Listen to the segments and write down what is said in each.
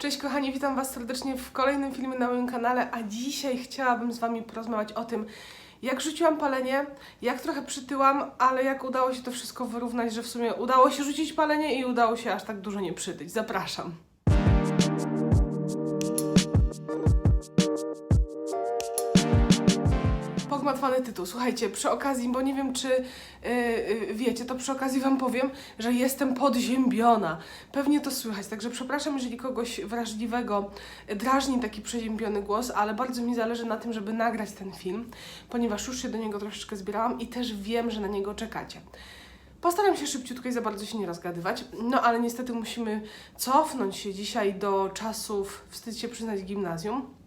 Cześć kochani, witam Was serdecznie w kolejnym filmie na moim kanale, a dzisiaj chciałabym z Wami porozmawiać o tym, jak rzuciłam palenie, jak trochę przytyłam, ale jak udało się to wszystko wyrównać, że w sumie udało się rzucić palenie i udało się aż tak dużo nie przytyć. Zapraszam. Pogmatwany tytuł. Słuchajcie, przy okazji, bo nie wiem czy yy, wiecie, to przy okazji Wam powiem, że jestem podziębiona. Pewnie to słychać, także przepraszam, jeżeli kogoś wrażliwego drażni taki przeziębiony głos, ale bardzo mi zależy na tym, żeby nagrać ten film, ponieważ już się do niego troszeczkę zbierałam i też wiem, że na niego czekacie. Postaram się szybciutko i za bardzo się nie rozgadywać, no ale niestety musimy cofnąć się dzisiaj do czasów, wstyd się przyznać, gimnazjum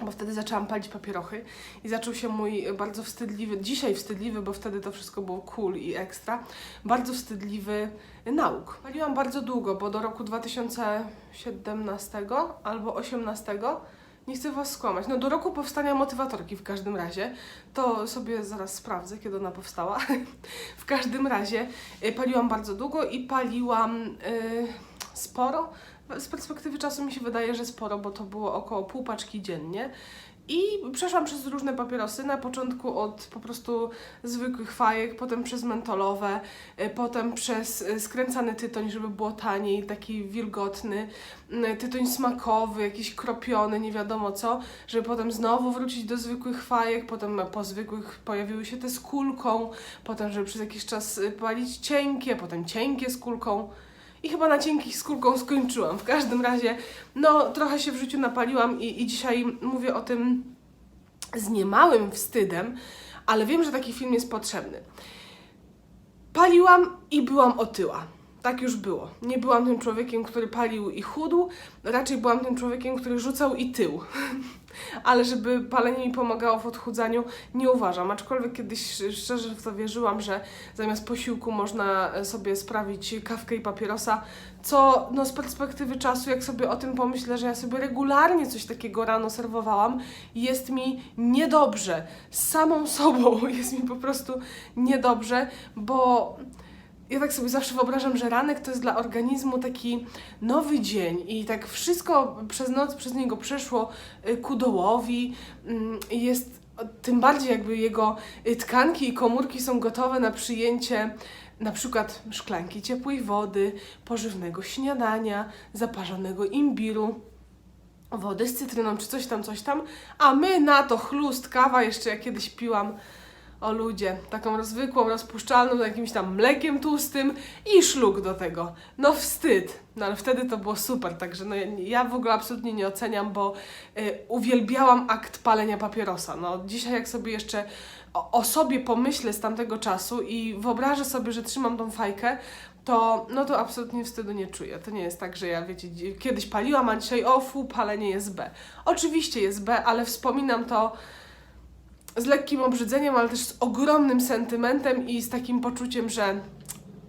bo wtedy zaczęłam palić papierochy i zaczął się mój bardzo wstydliwy, dzisiaj wstydliwy, bo wtedy to wszystko było cool i ekstra, bardzo wstydliwy nauk. Paliłam bardzo długo, bo do roku 2017 albo 18 nie chcę Was skłamać. No do roku powstania motywatorki w każdym razie. To sobie zaraz sprawdzę, kiedy ona powstała. w każdym razie y, paliłam bardzo długo i paliłam y, sporo. Z perspektywy czasu mi się wydaje, że sporo, bo to było około pół paczki dziennie. I przeszłam przez różne papierosy, na początku od po prostu zwykłych fajek, potem przez mentolowe, y, potem przez y, skręcany tytoń, żeby było taniej, taki wilgotny, y, tytoń smakowy, jakiś kropiony, nie wiadomo co, żeby potem znowu wrócić do zwykłych fajek, potem po zwykłych pojawiły się te z kulką, potem żeby przez jakiś czas palić cienkie, potem cienkie z kulką. I chyba na cienkich z kulką skończyłam. W każdym razie, no trochę się w życiu napaliłam i, i dzisiaj mówię o tym z niemałym wstydem, ale wiem, że taki film jest potrzebny. Paliłam i byłam otyła. Tak już było. Nie byłam tym człowiekiem, który palił i chudł, raczej byłam tym człowiekiem, który rzucał i tył. Ale żeby palenie mi pomagało w odchudzaniu, nie uważam. Aczkolwiek kiedyś szczerze w to wierzyłam, że zamiast posiłku można sobie sprawić kawkę i papierosa, co no z perspektywy czasu, jak sobie o tym pomyślę, że ja sobie regularnie coś takiego rano serwowałam, jest mi niedobrze. Z samą sobą jest mi po prostu niedobrze, bo ja tak sobie zawsze wyobrażam, że ranek to jest dla organizmu taki nowy dzień i tak wszystko przez noc przez niego przeszło y, ku dołowi. mm, Jest tym bardziej jakby jego y, tkanki i komórki są gotowe na przyjęcie na przykład szklanki ciepłej wody, pożywnego śniadania, zaparzonego imbiru wody z cytryną czy coś tam, coś tam, a my na to chlust, kawa, jeszcze jak kiedyś piłam, o ludzie, taką rozwykłą, rozpuszczalną, jakimś tam mlekiem tłustym i szluk do tego. No wstyd, no ale wtedy to było super, także no ja, w ogóle absolutnie nie oceniam, bo y, uwielbiałam akt palenia papierosa. No dzisiaj jak sobie jeszcze o, o sobie pomyślę z tamtego czasu i wyobrażę sobie, że trzymam tą fajkę, to, no to absolutnie wstydu nie czuję. To nie jest tak, że ja, wiecie, kiedyś paliłam, a dzisiaj o fu, palenie jest B. Oczywiście jest B, ale wspominam to z lekkim obrzydzeniem, ale też z ogromnym sentymentem i z takim poczuciem, że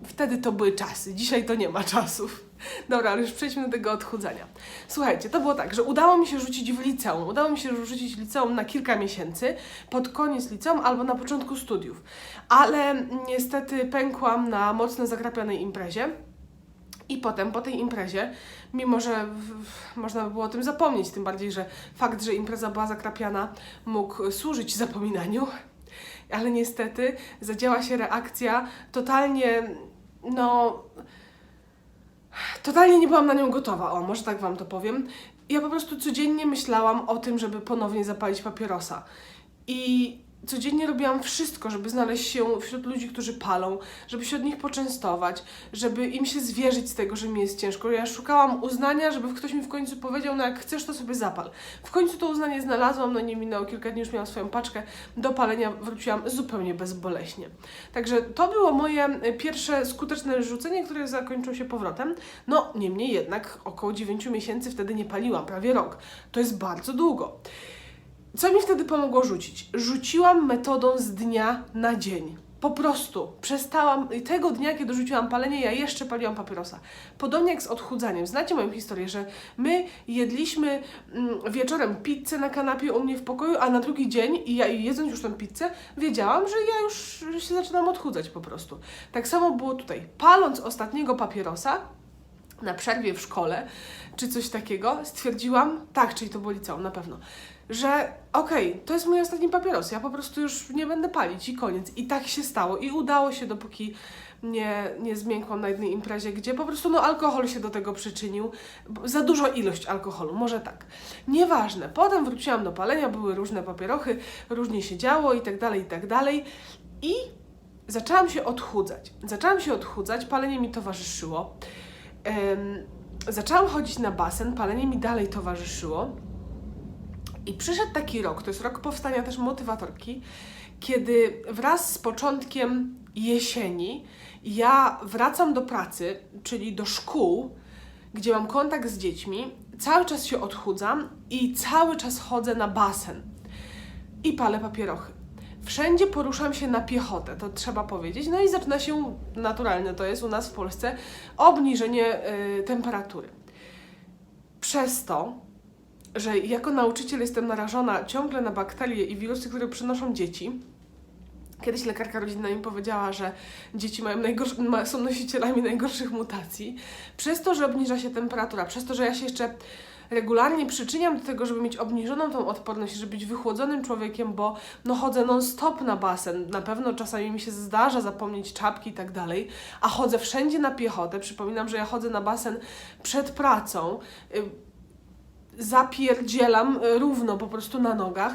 wtedy to były czasy, dzisiaj to nie ma czasów. Dobra, ale już przejdźmy do tego odchudzania. Słuchajcie, to było tak, że udało mi się rzucić w liceum. Udało mi się rzucić liceum na kilka miesięcy, pod koniec liceum albo na początku studiów. Ale niestety pękłam na mocno zakrapianej imprezie. I potem po tej imprezie, mimo że można by było o tym zapomnieć, tym bardziej, że fakt, że impreza była zakrapiana, mógł służyć zapominaniu, ale niestety zadziała się reakcja totalnie, no. Totalnie nie byłam na nią gotowa, o, może tak Wam to powiem. Ja po prostu codziennie myślałam o tym, żeby ponownie zapalić papierosa. I codziennie robiłam wszystko, żeby znaleźć się wśród ludzi, którzy palą, żeby się od nich poczęstować, żeby im się zwierzyć z tego, że mi jest ciężko. Ja szukałam uznania, żeby ktoś mi w końcu powiedział, no jak chcesz, to sobie zapal. W końcu to uznanie znalazłam, no nie minęło kilka dni, już miałam swoją paczkę, do palenia wróciłam zupełnie bezboleśnie. Także to było moje pierwsze skuteczne rzucenie, które zakończyło się powrotem. No, niemniej jednak około 9 miesięcy wtedy nie paliłam, prawie rok. To jest bardzo długo. Co mi wtedy pomogło rzucić? Rzuciłam metodą z dnia na dzień. Po prostu przestałam, tego dnia, kiedy rzuciłam palenie, ja jeszcze paliłam papierosa. Podobnie jak z odchudzaniem. Znacie moją historię, że my jedliśmy mm, wieczorem pizzę na kanapie u mnie w pokoju, a na drugi dzień, i ja jedząc już tę pizzę, wiedziałam, że ja już się zaczynam odchudzać po prostu. Tak samo było tutaj. Paląc ostatniego papierosa, na przerwie w szkole, czy coś takiego, stwierdziłam, tak, czyli to było liceum, na pewno, że okej, to jest mój ostatni papieros, ja po prostu już nie będę palić i koniec. I tak się stało i udało się, dopóki nie, nie zmiękłam na jednej imprezie, gdzie po prostu no, alkohol się do tego przyczynił. Za dużo ilość alkoholu, może tak. Nieważne. Potem wróciłam do palenia, były różne papierochy, różnie się działo i tak dalej, i tak dalej. I zaczęłam się odchudzać. Zaczęłam się odchudzać, palenie mi towarzyszyło. Em, zaczęłam chodzić na basen, palenie mi dalej towarzyszyło. I przyszedł taki rok, to jest rok powstania też motywatorki, kiedy wraz z początkiem jesieni ja wracam do pracy, czyli do szkół, gdzie mam kontakt z dziećmi, cały czas się odchudzam i cały czas chodzę na basen i palę papierochy. Wszędzie poruszam się na piechotę, to trzeba powiedzieć. No i zaczyna się, naturalne to jest u nas w Polsce, obniżenie y, temperatury. Przez to, że jako nauczyciel jestem narażona ciągle na bakterie i wirusy, które przynoszą dzieci. Kiedyś lekarka rodzinna mi powiedziała, że dzieci mają są nosicielami najgorszych mutacji. Przez to, że obniża się temperatura, przez to, że ja się jeszcze regularnie przyczyniam do tego, żeby mieć obniżoną tą odporność, żeby być wychłodzonym człowiekiem, bo no chodzę non-stop na basen. Na pewno czasami mi się zdarza zapomnieć czapki i tak dalej, a chodzę wszędzie na piechotę. Przypominam, że ja chodzę na basen przed pracą. Zapierdzielam y, równo po prostu na nogach,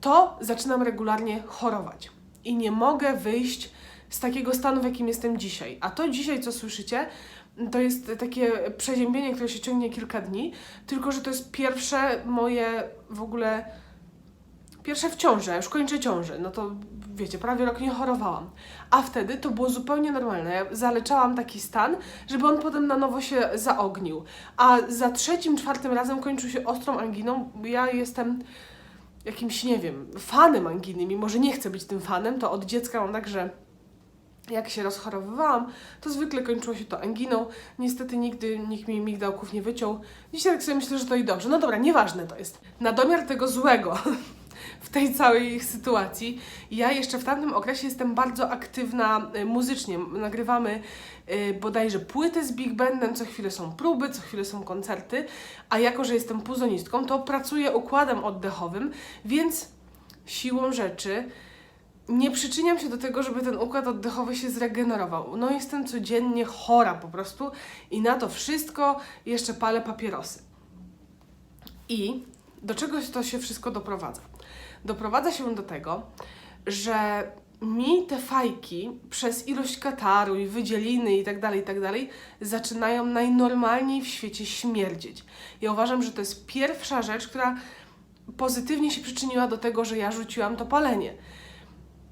to zaczynam regularnie chorować. I nie mogę wyjść z takiego stanu, w jakim jestem dzisiaj. A to dzisiaj, co słyszycie, to jest takie przeziębienie, które się ciągnie kilka dni, tylko że to jest pierwsze moje w ogóle. Pierwsze w ciąży, ja już kończę ciążę, no to wiecie, prawie rok nie chorowałam. A wtedy to było zupełnie normalne. Ja zaleczałam taki stan, żeby on potem na nowo się zaognił. A za trzecim, czwartym razem kończył się ostrą anginą. Ja jestem jakimś, nie wiem, fanem anginy, mimo że nie chcę być tym fanem, to od dziecka mam tak, że jak się rozchorowywałam, to zwykle kończyło się to anginą. Niestety nigdy nikt mi migdałków nie wyciął. Dzisiaj tak sobie myślę, że to i dobrze. No dobra, nieważne to jest. Na domiar tego złego w tej całej sytuacji, ja jeszcze w tamtym okresie jestem bardzo aktywna y, muzycznie. Nagrywamy y, bodajże płytę z Big Bandem, co chwilę są próby, co chwilę są koncerty, a jako, że jestem puzonistką, to pracuję układem oddechowym, więc siłą rzeczy nie przyczyniam się do tego, żeby ten układ oddechowy się zregenerował. No jestem codziennie chora po prostu i na to wszystko jeszcze palę papierosy. I do czego to się wszystko doprowadza? Doprowadza się do tego, że mi te fajki przez ilość kataru i wydzieliny i tak dalej, i tak dalej zaczynają najnormalniej w świecie śmierdzieć. Ja uważam, że to jest pierwsza rzecz, która pozytywnie się przyczyniła do tego, że ja rzuciłam to palenie.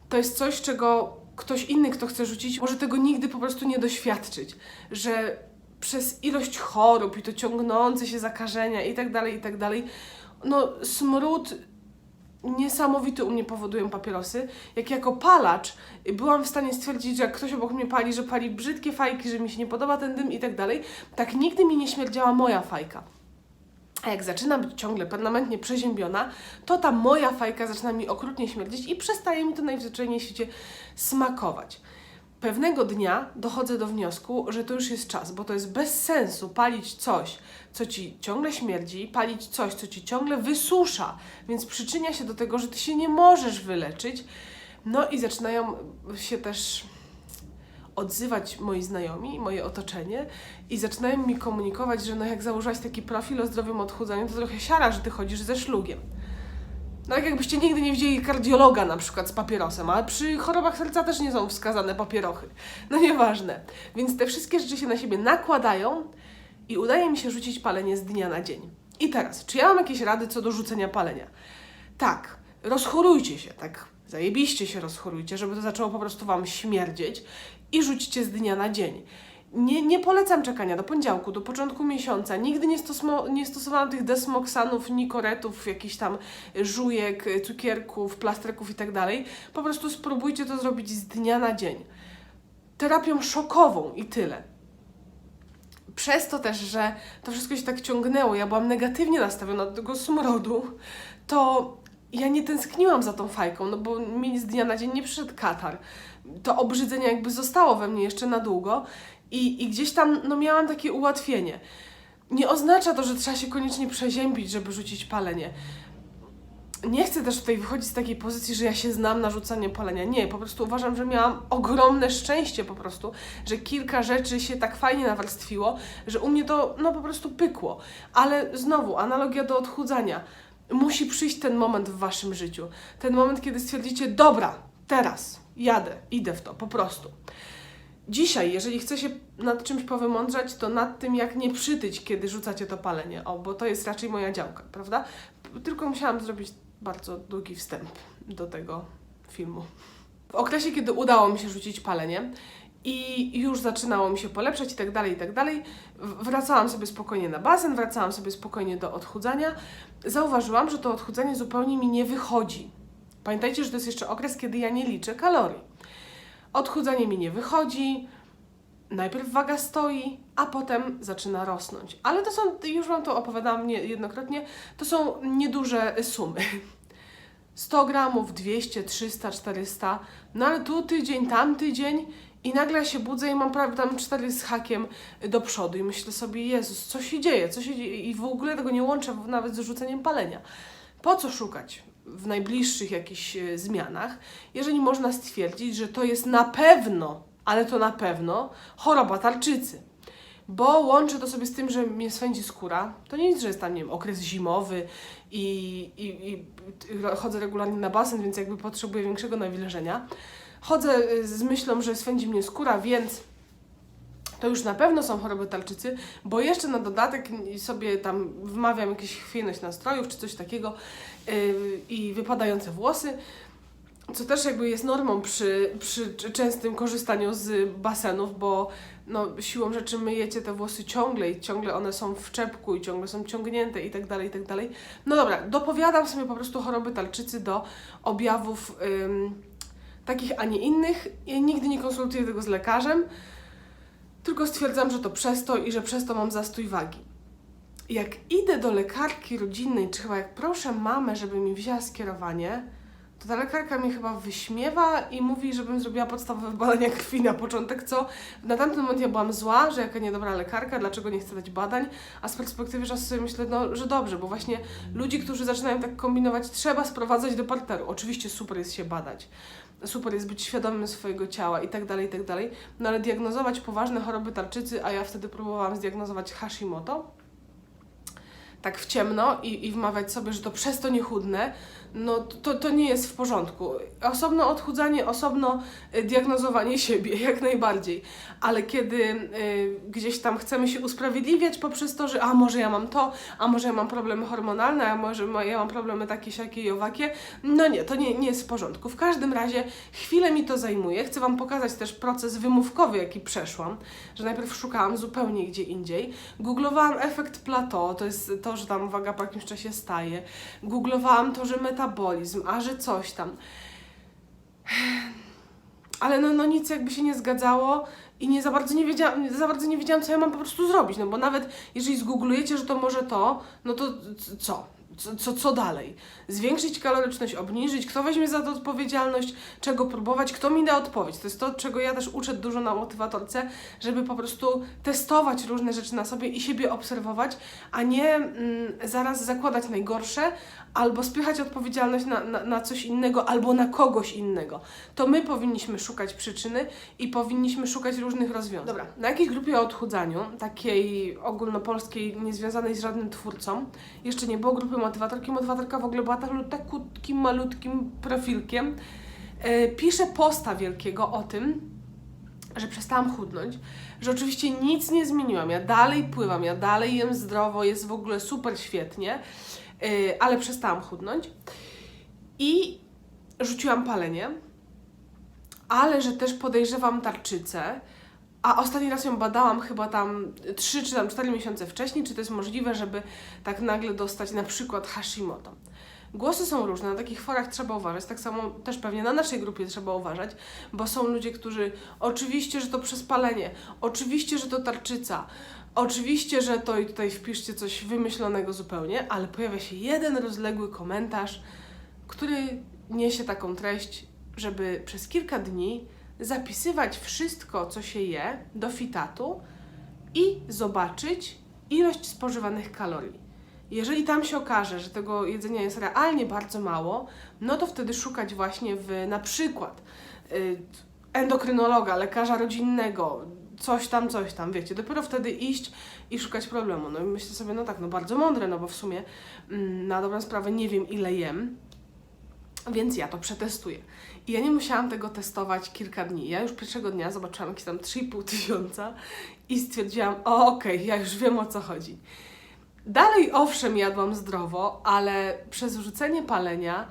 To jest coś, czego ktoś inny, kto chce rzucić, może tego nigdy po prostu nie doświadczyć. Że przez ilość chorób i to ciągnące się zakażenia i tak dalej, i tak dalej, no smród niesamowity u mnie powodują papierosy. Jak jako palacz byłam w stanie stwierdzić, że jak ktoś obok mnie pali, że pali brzydkie fajki, że mi się nie podoba ten dym i tak dalej, tak nigdy mi nie śmierdziała moja fajka. A jak zaczynam być ciągle permanentnie przeziębiona, to ta moja fajka zaczyna mi okrutnie śmierdzić i przestaje mi to najzwyczajniej w świecie smakować. Pewnego dnia dochodzę do wniosku, że to już jest czas, bo to jest bez sensu palić coś, co ci ciągle śmierdzi, palić coś, co ci ciągle wysusza, więc przyczynia się do tego, że ty się nie możesz wyleczyć. No i zaczynają się też odzywać moi znajomi, moje otoczenie i zaczynają mi komunikować, że no jak założyłaś taki profil o zdrowym odchudzaniu, to trochę siara, że ty chodzisz ze szlugiem. No jak jakbyście nigdy nie widzieli kardiologa na przykład z papierosem, ale przy chorobach serca też nie są wskazane papierochy. No nieważne. Więc te wszystkie rzeczy się na siebie nakładają i udaje mi się rzucić palenie z dnia na dzień. I teraz, czy ja mam jakieś rady co do rzucenia palenia? Tak, rozchorujcie się, tak zajebiście się rozchorujcie, żeby to zaczęło po prostu Wam śmierdzieć i rzućcie z dnia na dzień. Nie, nie polecam czekania do poniedziałku, do początku miesiąca. Nigdy nie, stosmo, nie stosowałam tych desmoksanów, nikoretów, jakichś tam żujek, cukierków, plasterków tak dalej. Po prostu spróbujcie to zrobić z dnia na dzień. Terapią szokową i tyle. Przez to też, że to wszystko się tak ciągnęło, ja byłam negatywnie nastawiona do tego smrodu, to ja nie tęskniłam za tą fajką, no bo mi z dnia na dzień nie przyszedł katar. To obrzydzenie jakby zostało we mnie jeszcze na długo I, I gdzieś tam no, miałam takie ułatwienie. Nie oznacza to, że trzeba się koniecznie przeziębić, żeby rzucić palenie. Nie chcę też tutaj wychodzić z takiej pozycji, że ja się znam na rzucanie palenia. Nie, po prostu uważam, że miałam ogromne szczęście po prostu, że kilka rzeczy się tak fajnie nawarstwiło, że u mnie to no po prostu pykło. Ale znowu, analogia do odchudzania. Musi przyjść ten moment w waszym życiu. Ten moment, kiedy stwierdzicie, dobra, teraz jadę, idę w to, po prostu. Dzisiaj, jeżeli chce się nad czymś powymądrzać, to nad tym, jak nie przytyć, kiedy rzucacie to palenie. O, bo to jest raczej moja działka, prawda? Tylko musiałam zrobić bardzo długi wstęp do tego filmu. W okresie, kiedy udało mi się rzucić palenie i już zaczynało mi się polepszać i tak dalej, i tak dalej, wracałam sobie spokojnie na basen, wracałam sobie spokojnie do odchudzania. Zauważyłam, że to odchudzanie zupełnie mi nie wychodzi. Pamiętajcie, że to jest jeszcze okres, kiedy ja nie liczę kalorii. Odchudzanie mi nie wychodzi, najpierw waga stoi, a potem zaczyna rosnąć. Ale to są, już Wam to opowiadałam niejednokrotnie, to są nieduże sumy. 100 gramów, 200, 300, 400, no ale tu tydzień, tam tydzień i nagle się budzę i mam prawie tam 4 z hakiem do przodu i myślę sobie, Jezus, co się dzieje, co się dzieje i w ogóle tego nie łączę nawet z rzuceniem palenia. Po co szukać w najbliższych jakichś e, zmianach, jeżeli można stwierdzić, że to jest na pewno, ale to na pewno choroba tarczycy. Bo łączę to sobie z tym, że mnie swędzi skóra. To nie nic, że jest tam, nie wiem, okres zimowy i, i, i chodzę regularnie na basen, więc jakby potrzebuję większego nawilżenia. Chodzę y, z myślą, że swędzi mnie skóra, więc to już na pewno są choroby talczycy, bo jeszcze na dodatek sobie tam wmawiam jakieś chwiejność nastrojów czy coś takiego i wypadające włosy, co też jakby jest normą przy, przy częstym korzystaniu z basenów, bo no, siłą rzeczy myjecie te włosy ciągle i ciągle one są w czepku i ciągle są ciągnięte i tak dalej, i tak dalej. No dobra, dopowiadam sobie po prostu choroby talczycy do objawów ym, takich, a nie innych. Ja nigdy nie konsultuję tego z lekarzem, tylko stwierdzam, że to przez to i że przez to mam zastój wagi. Jak idę do lekarki rodzinnej, czy chyba jak proszę mamę, żeby mi wzięła skierowanie, to ta lekarka mnie chyba wyśmiewa i mówi, żebym zrobiła podstawowe badania krwi na początek, co na tamten moment ja byłam zła, że jaka niedobra lekarka, dlaczego nie chce dać badań, a z perspektywy czasu sobie myślę, no, że dobrze, bo właśnie ludzi, którzy zaczynają tak kombinować, trzeba sprowadzać do parteru. Oczywiście super jest się badać, super jest być świadomym swojego ciała i tak dalej, i tak dalej, no ale diagnozować poważne choroby tarczycy, a ja wtedy próbowałam zdiagnozować Hashimoto, tak w ciemno i, i wmawiać sobie, że to przez to nie chudnę, no to, to nie jest w porządku. Osobno odchudzanie, osobno y, diagnozowanie siebie, jak najbardziej. Ale kiedy y, gdzieś tam chcemy się usprawiedliwiać poprzez to, że a może ja mam to, a może ja mam problemy hormonalne, a może ja mam problemy takie, siakie i owakie, no nie, to nie, nie jest w porządku. W każdym razie chwilę mi to zajmuje. Chcę Wam pokazać też proces wymówkowy, jaki przeszłam, że najpierw szukałam zupełnie gdzie indziej. Googlowałam efekt plateau, to jest to, że tam waga po jakimś czasie staje. Googlowałam to, że metabolizm, a że coś tam. Ale no, no nic jakby się nie zgadzało i nie za bardzo nie wiedziałam, za bardzo nie wiedziałam, co ja mam po prostu zrobić, no bo nawet jeżeli zgooglujecie, że to może to, no to co? Co, co, co dalej? Zwiększyć kaloryczność, obniżyć? Kto weźmie za to odpowiedzialność? Czego próbować? Kto mi da odpowiedź? To jest to, czego ja też uczę dużo na motywatorce, żeby po prostu testować różne rzeczy na sobie i siebie obserwować, a nie mm, zaraz zakładać najgorsze albo spychać odpowiedzialność na, na, na coś innego albo na kogoś innego. To my powinniśmy szukać przyczyny i powinniśmy szukać różnych rozwiązań. Dobra, na jakiej grupie o odchudzaniu, takiej ogólnopolskiej, niezwiązanej z żadnym twórcą, jeszcze nie było grupy motywatorki. Motywatorka w ogóle była tak, takim malutkim profilkiem. E, pisze posta wielkiego o tym, że przestałam chudnąć, że oczywiście nic nie zmieniłam. Ja dalej pływam, ja dalej jem zdrowo, jest w ogóle super świetnie, yy, ale przestałam chudnąć. I rzuciłam palenie, ale że też podejrzewam tarczycę. A ostatni raz ją badałam chyba tam 3 czy tam 4 miesiące wcześniej, czy to jest możliwe, żeby tak nagle dostać na przykład Hashimoto. Głosy są różne, na takich forach trzeba uważać, tak samo też pewnie na naszej grupie trzeba uważać, bo są ludzie, którzy oczywiście, że to przez palenie, oczywiście, że to tarczyca, oczywiście, że to i tutaj wpiszcie coś wymyślonego zupełnie, ale pojawia się jeden rozległy komentarz, który niesie taką treść, żeby przez kilka dni zapisywać wszystko, co się je do fitatu i zobaczyć ilość spożywanych kalorii. Jeżeli tam się okaże, że tego jedzenia jest realnie bardzo mało, no to wtedy szukać właśnie w na przykład y, endokrynologa, lekarza rodzinnego, coś tam, coś tam, wiecie, dopiero wtedy iść i szukać problemu. No i myślę sobie, no tak, no bardzo mądre, no bo w sumie mm, na dobrą sprawę nie wiem ile jem, więc ja to przetestuję. I ja nie musiałam tego testować kilka dni. Ja już pierwszego dnia zobaczyłam jakieś tam 3,5 tysiąca i stwierdziłam, o okej, ja już wiem o co chodzi. Dalej owszem jadłam zdrowo, ale przez rzucenie palenia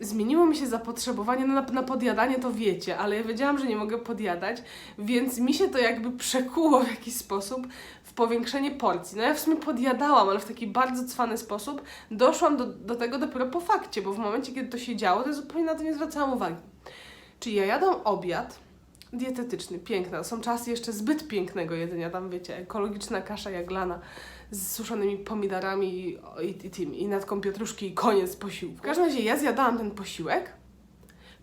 zmieniło mi się zapotrzebowanie no na, na podjadanie, to wiecie, ale ja wiedziałam, że nie mogę podjadać, więc mi się to jakby przekuło w jakiś sposób w powiększenie porcji. No ja w sumie podjadałam, ale w taki bardzo cwany sposób doszłam do, do tego dopiero po fakcie, bo w momencie, kiedy to się działo, to ja zupełnie na to nie zwracałam uwagi. Czyli ja jadłam obiad dietetyczny, piękny. Są czasy jeszcze zbyt pięknego jedzenia, tam wiecie, ekologiczna kasza jaglana z suszonymi pomidorami i, i, tym, i natką pietruszki i koniec posiłku. W każdym razie ja zjadałam ten posiłek,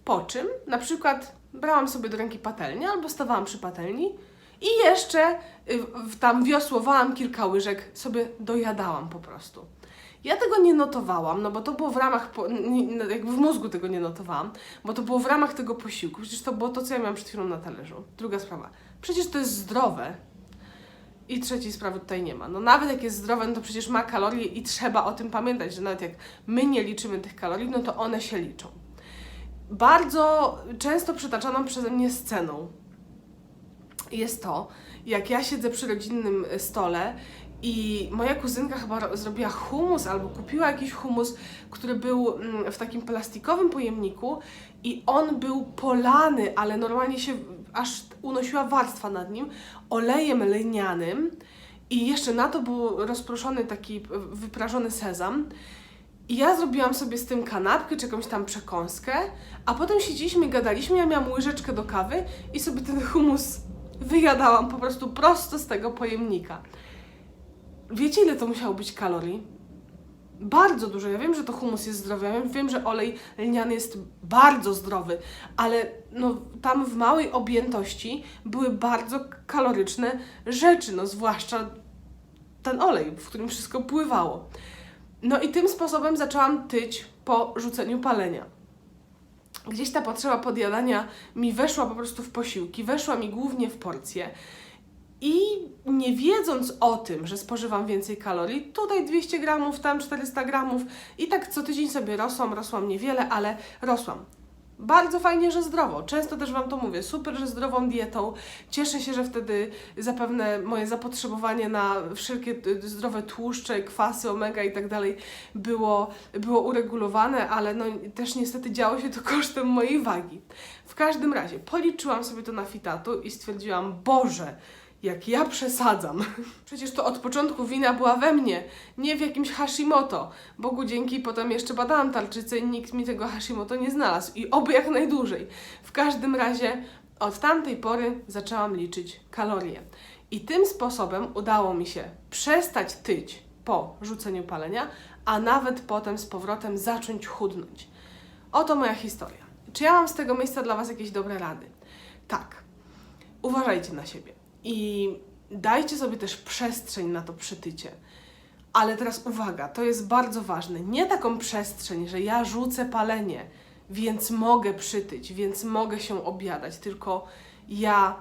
po czym na przykład brałam sobie do ręki patelnię albo stawałam przy patelni i jeszcze y, w, tam wiosłowałam kilka łyżek, sobie dojadałam po prostu. Ja tego nie notowałam, no bo to było w ramach, no jakby w mózgu tego nie notowałam, bo to było w ramach tego posiłku. Przecież to było to, co ja miałam przed chwilą na talerzu. Druga sprawa. Przecież to jest zdrowe. I trzeciej sprawy tutaj nie ma. No nawet jak jest zdrowe, no to przecież ma kalorie i trzeba o tym pamiętać, że nawet jak my nie liczymy tych kalorii, no to one się liczą. Bardzo często przytaczaną przeze mnie sceną jest to, jak ja siedzę przy rodzinnym stole i moja kuzynka chyba ro- zrobiła humus albo kupiła jakiś humus, który był mm, w takim plastikowym pojemniku i on był polany, ale normalnie się aż unosiła warstwa nad nim olejem lnianym i jeszcze na to był rozproszony taki wyprażony sezam. I ja zrobiłam sobie z tym kanapkę czy jakąś tam przekąskę, a potem siedzieliśmy gadaliśmy, ja miałam łyżeczkę do kawy i sobie ten humus wyjadałam po prostu prosto z tego pojemnika. Wiecie, ile to musiało być kalorii? Bardzo dużo. Ja wiem, że to humus jest zdrowy, ja wiem, że olej lniany jest bardzo zdrowy, ale no, tam w małej objętości były bardzo kaloryczne rzeczy, no zwłaszcza ten olej, w którym wszystko pływało. No i tym sposobem zaczęłam tyć po rzuceniu palenia. Gdzieś ta potrzeba podjadania mi weszła po prostu w posiłki, weszła mi głównie w porcje. I nie wiedząc o tym, że spożywam więcej kalorii, tutaj 200 gramów, tam 400 gramów, i tak co tydzień sobie rosłam, rosłam niewiele, ale rosłam. Bardzo fajnie, że zdrowo. Często też Wam to mówię. Super, że zdrową dietą. Cieszę się, że wtedy zapewne moje zapotrzebowanie na wszelkie y, zdrowe tłuszcze, kwasy, omega i tak dalej było, było uregulowane, ale no też niestety działo się to kosztem mojej wagi. W każdym razie policzyłam sobie to na fitatu i stwierdziłam, Boże, jak ja przesadzam. Przecież to od początku wina była we mnie, nie w jakimś Hashimoto. Bogu dzięki potem jeszcze badałam tarczycę i nikt mi tego Hashimoto nie znalazł. I oby jak najdłużej. W każdym razie od tamtej pory zaczęłam liczyć kalorie. I tym sposobem udało mi się przestać tyć po rzuceniu palenia, a nawet potem z powrotem zacząć chudnąć. Oto moja historia. Czy ja mam z tego miejsca dla Was jakieś dobre rady? Tak. Uważajcie na siebie i dajcie sobie też przestrzeń na to przytycie. Ale teraz uwaga, to jest bardzo ważne. Nie taką przestrzeń, że ja rzucę palenie, więc mogę przytyć, więc mogę się objadać, tylko ja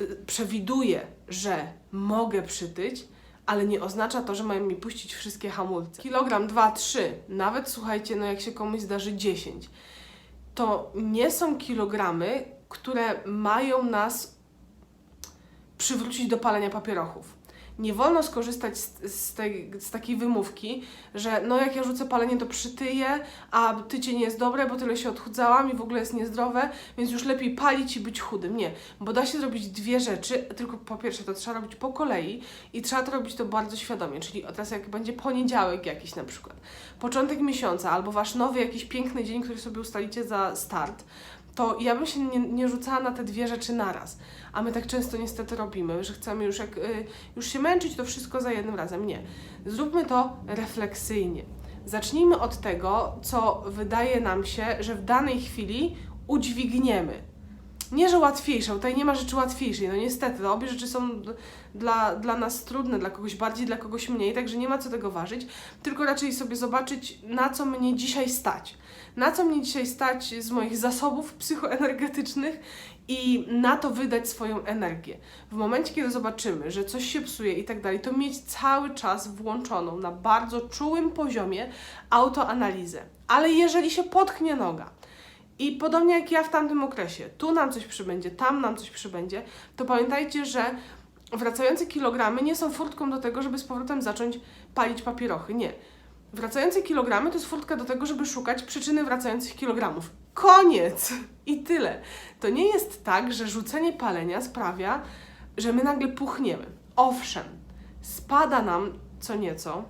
y, przewiduję, że mogę przytyć, ale nie oznacza to, że mają mi puścić wszystkie hamulce. Kilogram, dwa, trzy, nawet słuchajcie, no jak się komuś zdarzy 10, to nie są kilogramy, które mają nas przywrócić do palenia papierochów. Nie wolno skorzystać z, z, tej, z takiej wymówki, że no jak ja rzucę palenie, to przytyję, a tycie nie jest dobre, bo tyle się odchudzałam i w ogóle jest niezdrowe, więc już lepiej palić i być chudym. Nie, bo da się zrobić dwie rzeczy, tylko po pierwsze to trzeba robić po kolei i trzeba to robić to bardzo świadomie, czyli teraz jak będzie poniedziałek jakiś na przykład, początek miesiąca albo Wasz nowy jakiś piękny dzień, który sobie ustalicie za start, to ja bym się nie, nie rzucała na te dwie rzeczy naraz. A my tak często niestety robimy, że chcemy już, jak, y, już się męczyć, to wszystko za jednym razem. Nie. Zróbmy to refleksyjnie. Zacznijmy od tego, co wydaje nam się, że w danej chwili udźwigniemy. Nie, że łatwiejsze, bo tutaj nie ma rzeczy łatwiejszej, no niestety, no, obie rzeczy są dla, dla nas trudne, dla kogoś bardziej, dla kogoś mniej, także nie ma co tego ważyć, tylko raczej sobie zobaczyć, na co mnie dzisiaj stać. Na co mnie dzisiaj stać z moich zasobów psychoenergetycznych i na to wydać swoją energię. W momencie, kiedy zobaczymy, że coś się psuje i tak dalej, to mieć cały czas włączoną na bardzo czułym poziomie autoanalizę. Ale jeżeli się potknie noga, i podobnie jak ja w tamtym okresie, tu nam coś przybędzie, tam nam coś przybędzie, to pamiętajcie, że wracające kilogramy nie są furtką do tego, żeby z powrotem zacząć palić papierochy. Nie. Wracające kilogramy to jest furtka do tego, żeby szukać przyczyny wracających kilogramów. Koniec! I tyle. To nie jest tak, że rzucenie palenia sprawia, że my nagle puchniemy. Owszem, spada nam co nieco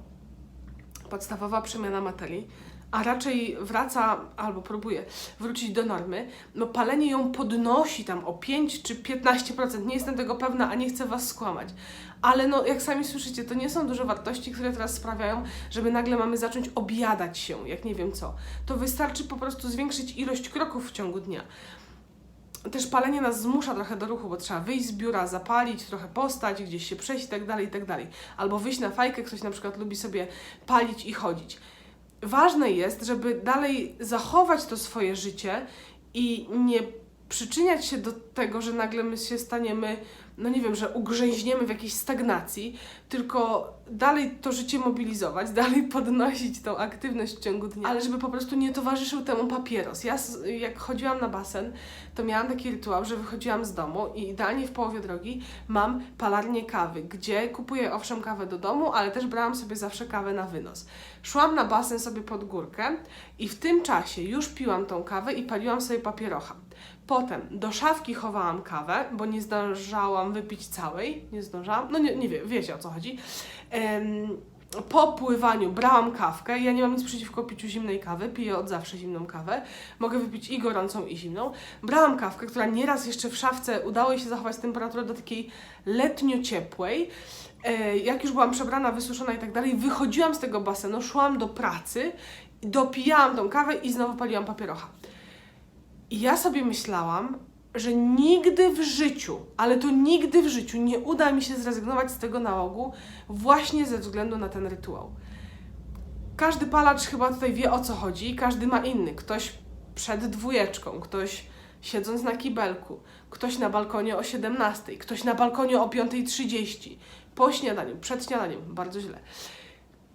podstawowa przemiana materii, a raczej wraca albo próbuje wrócić do normy, no palenie ją podnosi tam o 5 czy 15%. Nie jestem tego pewna, a nie chcę Was skłamać. Ale no, jak sami słyszycie, to nie są duże wartości, które teraz sprawiają, żeby nagle mamy zacząć objadać się, jak nie wiem co. To wystarczy po prostu zwiększyć ilość kroków w ciągu dnia też palenie nas zmusza trochę do ruchu, bo trzeba wyjść z biura, zapalić, trochę postać, gdzieś się przejść i tak dalej, i tak dalej. Albo wyjść na fajkę, ktoś na przykład lubi sobie palić i chodzić. Ważne jest, żeby dalej zachować to swoje życie i nie przyczyniać się do tego, że nagle my się staniemy, no nie wiem, że ugrzęźniemy w jakiejś stagnacji, tylko dalej to życie mobilizować, dalej podnosić tą aktywność w ciągu dnia, ale żeby po prostu nie towarzyszył temu papieros. Ja jak chodziłam na basen, to miałam taki rytuał, że wychodziłam z domu i idealnie w połowie drogi mam palarnię kawy, gdzie kupuję owszem kawę do domu, ale też brałam sobie zawsze kawę na wynos. Szłam na basen sobie pod górkę i w tym czasie już piłam tą kawę i paliłam sobie papierocha. Potem do szafki chowałam kawę, bo nie zdążałam wypić całej. Nie zdążałam, no nie, nie wie, wiecie o co chodzi. Po pływaniu brałam kawkę. Ja nie mam nic przeciwko piciu zimnej kawy, piję od zawsze zimną kawę. Mogę wypić i gorącą, i zimną. Brałam kawkę, która nieraz jeszcze w szafce udało jej się zachować temperaturę do takiej letnio-ciepłej. E, Jak już byłam przebrana, wysuszona i tak dalej, wychodziłam z tego basenu, szłam do pracy, dopijałam tą kawę i znowu paliłam papierocha. I ja sobie myślałam, że nigdy w życiu, ale to nigdy w życiu nie uda mi się zrezygnować z tego nałogu właśnie ze względu na ten rytuał. Każdy palacz chyba tutaj wie o co chodzi, każdy ma inny. Ktoś przed dwójeczką, ktoś siedząc na kibelku, ktoś na balkonie o 17, ktoś na balkonie o 5.30, po śniadaniu, przed śniadaniem, bardzo źle.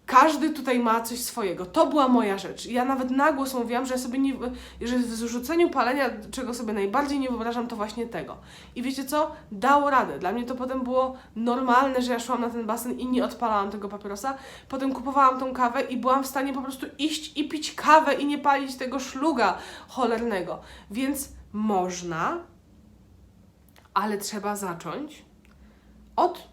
Każdy tutaj ma coś swojego. To była moja rzecz. Ja nawet na głos mówiłam, że sobie nie, że w zrzuceniu palenia, czego sobie najbardziej nie wyobrażam, to właśnie tego. I wiecie co? Dało radę. Dla mnie to potem było normalne, że ja szłam na ten basen i nie odpalałam tego papierosa. Potem kupowałam tą kawę i byłam w stanie po prostu iść i pić kawę i nie palić tego szluga cholernego. Więc można, ale trzeba zacząć od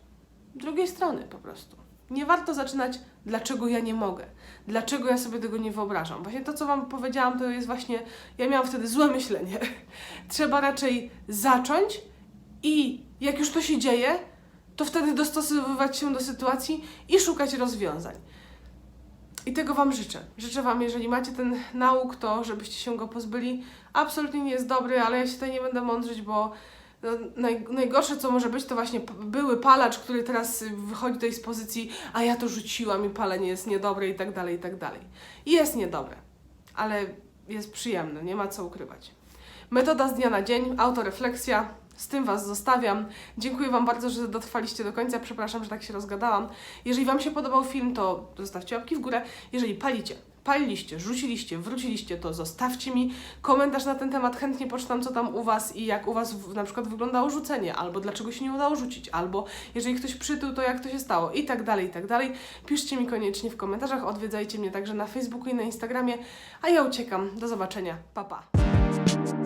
drugiej strony po prostu. Nie warto zaczynać, dlaczego ja nie mogę, dlaczego ja sobie tego nie wyobrażam. Właśnie to, co Wam powiedziałam, to jest właśnie, ja miałam wtedy złe myślenie. Trzeba raczej zacząć i jak już to się dzieje, to wtedy dostosowywać się do sytuacji i szukać rozwiązań. I tego Wam życzę. Życzę Wam, jeżeli macie ten nauk, to żebyście się go pozbyli. Absolutnie nie jest dobry, ale ja się tutaj nie będę mądrzyć, bo naj, najgorsze, co może być, to właśnie były palacz, który teraz wychodzi tutaj z pozycji, a ja to rzuciłam i palenie jest niedobre i tak dalej, i tak dalej. I Jest niedobre, ale jest przyjemne, nie ma co ukrywać. Metoda z dnia na dzień, autorefleksja. Z tym Was zostawiam. Dziękuję Wam bardzo, że dotrwaliście do końca. Przepraszam, że tak się rozgadałam. Jeżeli Wam się podobał film, to zostawcie łapki w górę. Jeżeli palicie, paliliście, rzuciliście, wróciliście, to zostawcie mi komentarz na ten temat. Chętnie poczytam, co tam u Was i jak u Was w, na przykład wyglądało rzucenie, albo dlaczego się nie udało rzucić, albo jeżeli ktoś przytył, to jak to się stało i tak dalej, i tak dalej. Piszcie mi koniecznie w komentarzach, odwiedzajcie mnie także na Facebooku i na Instagramie, a ja uciekam. Do zobaczenia. Pa, pa.